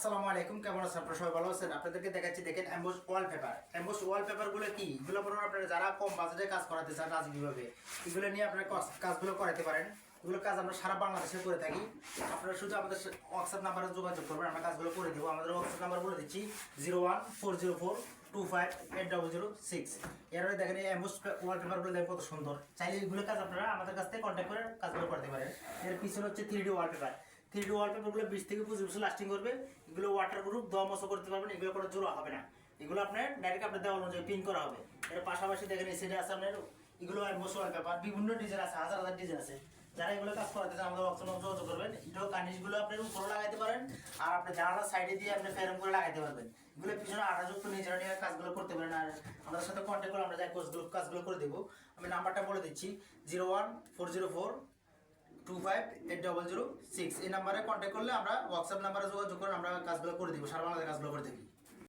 আসসালামু আলাইকুম, কেমন আছেন আপনারা? সবাই ভালো আছেন? আপনাদেরকে দেখাচ্ছি, দেখেন অ্যাম্বোস ওয়ালপেপার অ্যাম্বোস ওয়ালপেপারগুলো কি? এগুলো পরে আপনারা যারা কম বাজেটে কাজ করাতে চান রাজনীতিভাবে, এগুলো নিয়ে আপনারা কাজগুলো করাতে পারেন। এগুলো কাজ আমরা সারা বাংলাদেশে করে থাকি। আপনারা শুধু আমাদের হোয়াটসঅ্যাপ নাম্বারে যোগাযোগ করবেন, আমরা কাজগুলো করে দেবো। আমাদের হোয়াটসঅ্যাপ নাম্বার বলে দিচ্ছি zero one four zero four two five eight double zero six এরপরে দেখেন, এই অ্যাম্বোস ওয়ালপেপারগুলো দেখেন কত সুন্দর। চাইলে এগুলো কাজ আপনারা আমাদের কাছ থেকে কন্ট্যাক্ট করে কাজগুলো করতে পারেন। এর পিছনে হচ্ছে three D wallpaper three D ওয়ালপেপারগুলো বিশ থেকে পঁচিশ বছর লাস্টিং করবে। এগুলো ওয়াটার প্রুফ দম মশো করতে পারবেন, এগুলো কোনো জোড়া হবে না। এগুলো আপনার ডাইরেক্ট আপনার দেওয়াল অনুযায়ী পিন করা হবে। এর পাশাপাশি দেখেন এই সাইডে আছে আপনার, এগুলো মশো ওয়ালপেপার বিভিন্ন ডিজাইন আছে, হাজার হাজার ডিজাইন আছে। যারা এগুলো কাজ করাতে চান, আমাদের অপশন যোগাযোগ করবেন। এটাও কার্নিশগুলো আপনি উপরে লাগাইতে পারেন, আর আপনি জানালার সাইডে দিয়ে আপনি ফেরম করে লাগাইতে পারবেন। এগুলো পিছনে আঠাযুক্ত নিজেরা নিয়ে কাজগুলো করতে পারেন, আর আমাদের সাথে কন্ট্যাক্ট করে আমরা যাই, কাজগুলো করে দেবো। আমি নাম্বারটা বলে দিচ্ছি zero one four zero four two five eight double zero six এই নাম্বারে কন্ট্যাক্ট করলে আমরা হোয়াটসঅ্যাপ নাম্বারে যোগাযোগ করে আমরা কাজগুলো করে দিব সারা বাংলাদেশে কাজগুলো করে থাকি।